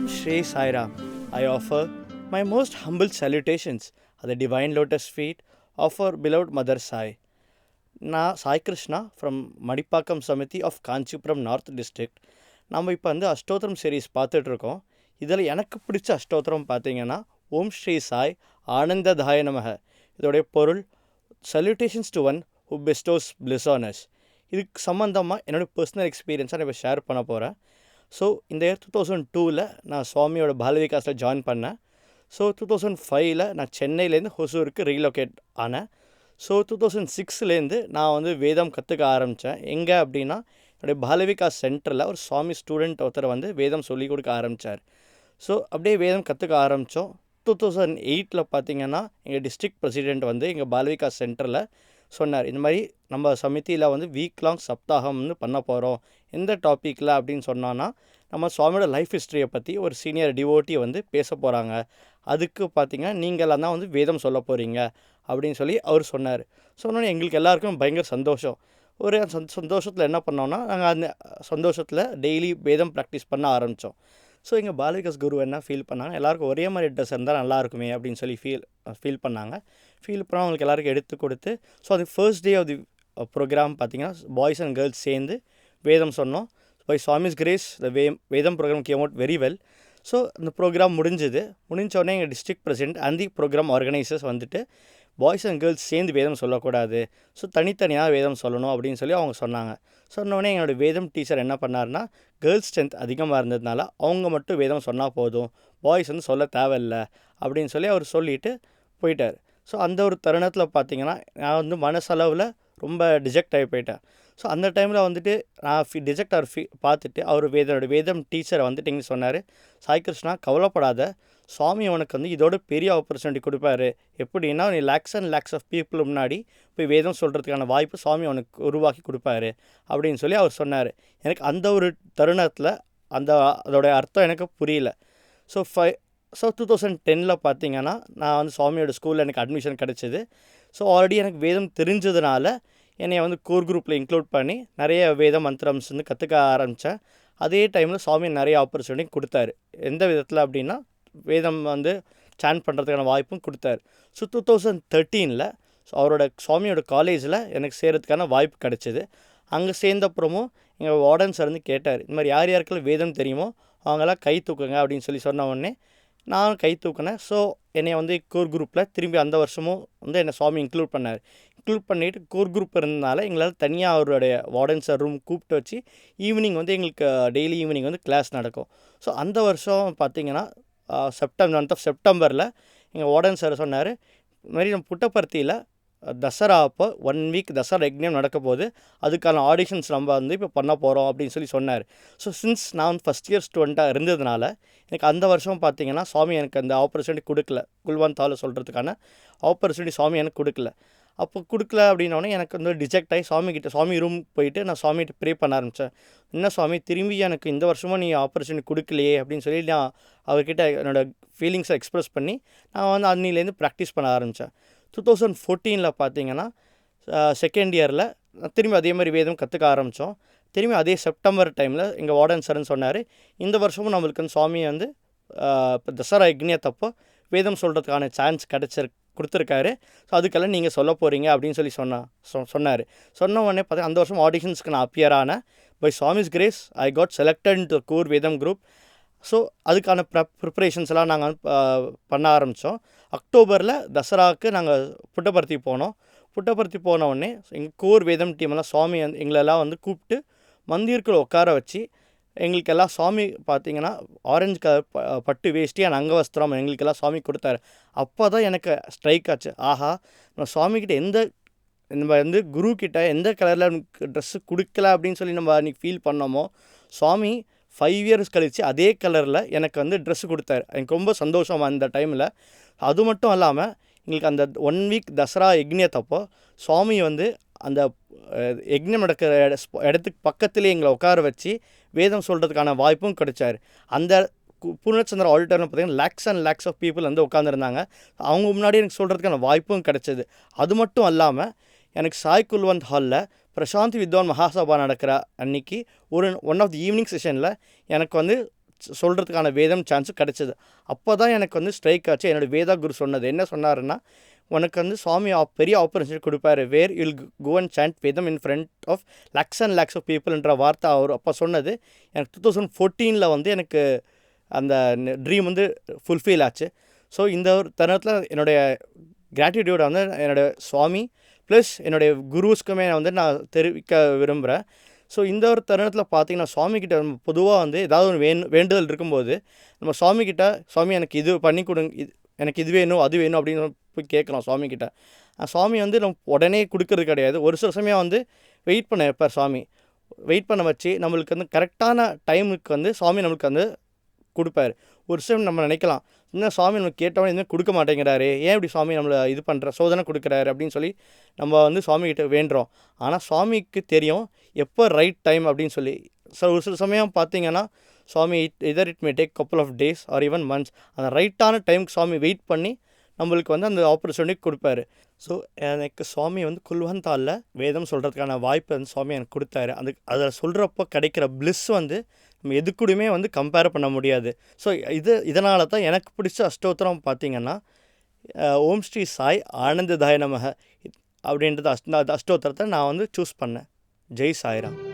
Om Shri Sai Ram. I offer my most humble salutations at the divine lotus feet of our beloved Mother Sai. நான் Sai Krishna from Madipakkam Samithi of Kanchipuram north district நம்ம இப்போ வந்து அஷ்டோத்திரம் series பார்த்துட்ருக்கோம். இதில் எனக்கு பிடிச்ச அஷ்டோத்திரம் பார்த்தீங்கன்னா ஓம் ஸ்ரீ சாய் ஆனந்ததாய நமக. இதோடைய பொருள் salutations to one who bestows bliss on us இதுக்கு சம்மந்தமாக என்னோடய பர்சனல் எக்ஸ்பீரியன்ஸை நான் இப்போ ஷேர் பண்ண போகிறேன் ஸோ இந்த இயர் டூ தௌசண்ட் டூவில் நான் சுவாமியோட பாலவிகாஸில் ஜாயின் பண்ணேன். ஸோ டூ தௌசண்ட் ஃபைவ்ல நான் சென்னையிலேருந்து ஹொசூருக்கு ரீலொகேட் ஆனேன். ஸோ டூ தௌசண்ட் சிக்ஸ்லேருந்து நான் வந்து வேதம் கற்றுக்க ஆரம்பித்தேன் எங்கே அப்படின்னா என்னுடைய பாலவிகா சென்டரில் ஒரு சுவாமி ஸ்டூடெண்ட் ஒருத்தர் வந்து வேதம் சொல்லிக் கொடுக்க ஆரம்பித்தார் ஸோ அப்படியே வேதம் கற்றுக்க ஆரம்பித்தோம் டூ தௌசண்ட் எயிட்டில் பார்த்தீங்கன்னா எங்கள் டிஸ்ட்ரிக்ட் பிரசிடெண்ட் வந்து எங்கள் பாலவிகா சென்டரில் சொன்னார். இந்த மாதிரி நம்ம சமிதியில் வந்து வீக் லாங் சப்தாகம் வந்து பண்ண போகிறோம் எந்த டாப்பிக்கில் அப்படின்னு சொன்னோன்னா நம்ம சுவாமியோட லைஃப் ஹிஸ்ட்ரியை பற்றி ஒரு சீனியர் டிவோட்டி வந்து பேச போகிறாங்க அதுக்கு பார்த்தீங்கன்னா நீங்களாம் தான் வந்து வேதம் சொல்ல போகிறீங்க அப்படின்னு சொல்லி அவர் சொன்னார். சொன்னோன்னே எங்களுக்கு எல்லாருக்கும் பயங்கர சந்தோஷம். ஒரு சந் சந்தோஷத்தில் என்ன பண்ணோன்னா நாங்கள் அந்த சந்தோஷத்தில் டெய்லி வேதம் ப்ராக்டிஸ் பண்ண ஆரம்பித்தோம் ஸோ எங்கள் பாலிகாஸ் குரு என்ன ஃபீல் பண்ணாங்க? எல்லாருக்கும் ஒரே மாதிரி ட்ரெஸ் இருந்தால் நல்லாயிருக்குமே அப்படின்னு சொல்லி ஃபீல் ஃபீல் பண்ணாங்க. ஃபீல் பண்ணால் அவங்களுக்கு எல்லாருக்கும் எடுத்து கொடுத்து ஸோ அது first day of the program பார்த்தீங்கன்னா பாய்ஸ் அண்ட் கேர்ள்ஸ் சேர்ந்து வேதம் சொன்னோம். By Swami's grace the way வேதம் program came out very well so இந்த ப்ரோக்ராம் முடிஞ்சுது. முடிஞ்ச உடனே எங்கள் district president and the program organisers வந்துட்டு பாய்ஸ் அண்ட் கேர்ள்ஸ் சேர்ந்து வேதம் சொல்லக்கூடாது. ஸோ தனித்தனியாக வேதம் சொல்லணும் அப்படின்னு சொல்லி அவங்க சொன்னாங்க. சொன்னோடனே என்னோடய வேதம் டீச்சர் என்ன பண்ணாருன்னா கேர்ள்ஸ் ஸ்ட்ரென்த் அதிகமாக இருந்ததுனால அவங்க மட்டும் வேதம் சொன்னால் போதும். பாய்ஸ் வந்து சொல்ல தேவையில்ல அப்படின்னு சொல்லி அவர் சொல்லிவிட்டு போயிட்டார். ஸோ அந்த ஒரு தருணத்தில் பார்த்தீங்கன்னா நான் வந்து மனசளவில் ரொம்ப டிஜெக்ட் ஆகி போயிட்டேன். ஸோ அந்த டைமில் வந்துட்டு நான் ஃபி டிஜெக்ட் அவர் ஃபி பார்த்துட்டு அவர் வேதனோட வேதம் டீச்சரை வந்துட்டு சொன்னார். சாய் கிருஷ்ணா கவலைப்படாத. சுவாமி உனக்கு வந்து இதோட பெரிய ஆப்பர்ச்சுனிட்டி கொடுப்பாரு. எப்படின்னா நீ lakhs and lakhs of people முன்னாடி போய் வேதம் சொல்கிறதுக்கான வாய்ப்பு சுவாமி உனக்கு உருவாக்கி கொடுப்பாரு. அப்படின்னு சொல்லி அவர் சொன்னார். எனக்கு அந்த ஒரு தருணத்தில் அந்த அதோடைய அர்த்தம் எனக்கு புரியல. ஸோ ஃபை ஸோ டூ தௌசண்ட் டெனில் பார்த்தீங்கன்னா நான் வந்து சுவாமியோட ஸ்கூலில் எனக்கு அட்மிஷன் கிடச்சிது. ஸோ ஆல்ரெடி எனக்கு வேதம் தெரிஞ்சதுனால என்னை வந்து கோர் குரூப்பில் இன்க்ளூட் பண்ணி நிறைய வேத மந்திரம்ஸ் வந்து கற்றுக்க ஆரம்பித்தேன் அதே டைமில் சுவாமி நிறைய ஆப்பர்ச்சுனிட்டி கொடுத்தாரு. எந்த விதத்தில் அப்படின்னா வேதம் வந்து சான் பண்ணுறதுக்கான வாய்ப்பும் கொடுத்தாரு. ஸோ டூ தௌசண்ட் தேர்ட்டீனில் அவரோட சுவாமியோட காலேஜில் எனக்கு சேரத்துக்கான வாய்ப்பு கிடச்சிது. அங்கே சேர்ந்தப்புறமும் எங்கள் வார்டன் சார் வந்து கேட்டார் இந்த மாதிரி யார் யாருக்கெல்லாம் வேதம் தெரியுமோ அவங்களாம் கை தூக்குங்க அப்படின்னு சொல்லி சொன்ன உடனே நான் கை தூக்கினேன். ஸோ என்னை வந்து கோர் குரூப்பில் திரும்பி அந்த வருஷமும் வந்து என்னை சுவாமி இன்க்ளூட் பண்ணார். இன்க்ளூட் பண்ணிவிட்டு கோர் குரூப் இருந்தனால எங்களால் தனியாக அவருடைய வார்டன் சார் ரூம் கூப்பிட்டு வச்சு ஈவினிங் வந்து எங்களுக்கு டெய்லி ஈவினிங் வந்து கிளாஸ் நடக்கும். ஸோ அந்த வருஷம் பார்த்திங்கன்னா செப்டம்பர் மந்த் ஆஃப் செப்டம்பரில் எங்கள் வார்டன் சார் சொன்னார் இந்த மாதிரி நம்ம புட்டப்பர்த்தியில் தசரா அப்போ ஒன் வீக் தசரா யக்ஞம் நடக்க போது அதுக்கான ஆடிஷன்ஸ் நம்ம வந்து இப்போ பண்ண போகிறோம் அப்படின்னு சொல்லி சொன்னார். ஸோ சின்ஸ் நான் ஃபஸ்ட் இயர் ஸ்டூடெண்ட்டாக இருந்ததுனால எனக்கு அந்த வருஷம் பார்த்தீங்கன்னா சுவாமி எனக்கு அந்த ஆப்பர்ச்சுனிட்டி கொடுக்கல. குல்வந்தால சொல்கிறதுக்கான ஆப்பர்ச்சுனிட்டி சுவாமி எனக்கு கொடுக்கல. அப்போ கொடுக்கல அப்படின்னோடனே எனக்கு வந்து டிஜெக்ட் ஆகி சுவாமி கிட்ட சுவாமி ரூம் போயிட்டு நான் சுவாமிகிட்ட ப்ரே பண்ண ஆரம்பித்தேன் என்ன சுவாமி திரும்பி எனக்கு இந்த வருஷமும் நீ ஆப்பர்ச்சுனிட்டி கொடுக்கலையே அப்படின்னு சொல்லி நான் அவர்கிட்ட என்னோடய ஃபீலிங்ஸை எக்ஸ்ப்ரெஸ் பண்ணி நான் வந்து அன்னிலேருந்து ப்ராக்டிஸ் பண்ண ஆரம்பித்தேன் டூ தௌசண்ட் ஃபோர்டீனில் பார்த்தீங்கன்னா செகண்ட் இயரில் திரும்பி அதே மாதிரி வேதம் கற்றுக்க ஆரம்பித்தோம் திரும்பி அதே செப்டம்பர் டைமில் எங்கள் வார்டன் சரன் சொன்னார் இந்த வருஷமும் நம்மளுக்கு வந்து சுவாமி வந்து இப்போ தசரா யக்னியத்தப்போ வேதம் சொல்கிறதுக்கான சான்ஸ் கிடச்சிரு கொடுத்துருக்காரு. ஸோ அதுக்கெல்லாம் நீங்கள் சொல்ல போகிறீங்க அப்படின்னு சொல்லி சொன்னா சொ சொன்னார். சொன்ன உடனே பார்த்தா அந்த வருஷம் ஆடிஷன்ஸ்க்கு நான் அப்பியர் ஆனேன். By Swami's grace I got selected to core வேதம் குரூப் ஸோ அதுக்கான ப்ரப் ப்ரிப்பரேஷன்ஸ் எல்லாம் நாங்கள் பண்ண ஆரம்பித்தோம் அக்டோபரில் தசராவுக்கு நாங்கள் புட்டபர்த்தி போனோம். புட்டபர்த்தி போன உடனே எங்கள் கோர் வேதம் டீமெல்லாம் சுவாமி எங்களெல்லாம் வந்து கூப்பிட்டு மந்திருக்குள்ள உட்கார வச்சு எங்களுக்கெல்லாம் சுவாமி பார்த்தீங்கன்னா ஆரஞ்சு கலர் பட்டு வேஷ்டி அண்ட் அங்கவஸ்திரம் எங்களுக்கெல்லாம் சுவாமி கொடுத்தாரு. அப்போ தான் எனக்கு ஸ்ட்ரைக் ஆச்சு. ஆஹா நம்ம சுவாமிக்கிட்ட எந்த நம்ம வந்து குரு கிட்ட எந்த கலரில் ட்ரெஸ்ஸு கொடுக்கல அப்படின்னு சொல்லி நம்ம அன்றைக்கி ஃபீல் பண்ணோமோ சுவாமி ஃபைவ் இயர்ஸ் கழித்து அதே கலரில் எனக்கு வந்து ட்ரெஸ்ஸு கொடுத்தாரு. எனக்கு ரொம்ப சந்தோஷம் அந்த டைமில் அது மட்டும் இல்லாமல் எங்களுக்கு அந்த ஒன் வீக் தசரா யக்னியத்தப்போ சுவாமி வந்து அந்த யக்ஞம் நடக்கிற இடத்துக்கு பக்கத்துலேயே எங்களை உட்கார வச்சு வேதம் சொல்கிறதுக்கான வாய்ப்பும் கிடைச்சார். அந்த பூர்ணச்சந்திர ஆடிட்டர்னு பார்த்தீங்கன்னா lakhs and lakhs of people வந்து உட்காந்துருந்தாங்க அவங்க முன்னாடி எனக்கு சொல்கிறதுக்கான வாய்ப்பும் கிடைச்சது. அது மட்டும் இல்லாமல் எனக்கு சாய் குல்வந்த் ஹாலில் பிரசாந்த் வித்வான் மகாசபா நடக்கிற அன்னைக்கு ஒரு ஒன் ஆஃப் தி ஈவினிங் செஷனில் எனக்கு வந்து சொல்கிறதுக்கான வேதம் சான்ஸும் கிடச்சிது. அப்போ தான் எனக்கு வந்து ஸ்ட்ரைக் ஆச்சு. என்னோடய வேதா குரு சொன்னது. என்ன சொன்னாருன்னா உனக்கு வந்து சுவாமி பெரிய ஆப்பர்ச்சுனிட்டி கொடுப்பாரு. Where you'll go and chant வேதம் in front of lakhs and lakhs of பீப்புள்ன்ற வார்த்தை அவர் அப்போ சொன்னது. எனக்கு டூ தௌசண்ட் ஃபோர்டீனில் வந்து எனக்கு அந்த ட்ரீம் வந்து ஃபுல்ஃபில் ஆச்சு. ஸோ இந்த ஒரு தருணத்தில் என்னுடைய கிராட்டிடியூடை வந்து என்னோடய சுவாமி ப்ளஸ் என்னுடைய குருஸ்க்குமே வந்து நான் தெரிவிக்க விரும்புகிறேன் ஸோ இந்த ஒரு தருணத்தில் பார்த்திங்கன்னா சுவாமிக்கிட்ட நம்ம பொதுவாக வந்து ஏதாவது ஒரு வேண் வேண்டுதல் இருக்கும்போது நம்ம சுவாமிக்கிட்ட சுவாமி எனக்கு இது பண்ணி கொடுங்க இது எனக்கு இது வேணும் அது வேணும் அப்படின்னு போய் கேட்குறோம் சுவாமிக்கிட்ட சுவாமி வந்து நம்ம உடனே கொடுக்கறது கிடையாது. ஒரு சில சமயம் வந்து வெயிட் பண்ண வைப்பார் சுவாமி. வெயிட் பண்ண வச்சு நம்மளுக்கு வந்து கரெக்டான டைமுக்கு வந்து சுவாமி நம்மளுக்கு வந்து கொடுப்பாரு. ஒரு சில நம்ம நினைக்கலாம் இன்னும் சுவாமி நம்ம கேட்டவனே எதுவுமே கொடுக்க மாட்டேங்கிறாரு ஏன் இப்படி சுவாமி நம்மளை இது பண்ணுற சோதனை கொடுக்குறாரு அப்படின்னு சொல்லி நம்ம வந்து சுவாமிகிட்ட வேண்டுறோம். ஆனால் சுவாமிக்கு தெரியும் எப்போ ரைட் டைம் அப்படின்னு சொல்லி. ஸோ ஒரு சில சமயம் பார்த்தீங்கன்னா Swami either it may take couple of days or even months அந்த ரைட்டான டைமுக்கு சுவாமி வெயிட் பண்ணி நம்மளுக்கு வந்து அந்த ஆப்பர்ச்சுனிட்டி கொடுப்பாரு. ஸோ எனக்கு சுவாமி வந்து குல்வந்தாலில் வேதம் சொல்கிறதுக்கான வாய்ப்பு வந்து சுவாமி எனக்கு கொடுத்தாரு. அந்த அதில் சொல்கிறப்போ கிடைக்கிற bliss வந்து நம்ம எது வந்து கம்பேர் பண்ண முடியாது. ஸோ இது இதனால தான் எனக்கு பிடிச்ச அஷ்டோத்திரம் பார்த்திங்கன்னா ஓம் ஸ்ரீ சாய் ஆனந்ததாய நமக அப்படின்றது அஷ்ட அஷ்டோத்திரத்தை நான் வந்து சூஸ் பண்ணேன். ஜெய் சாய்ராம்.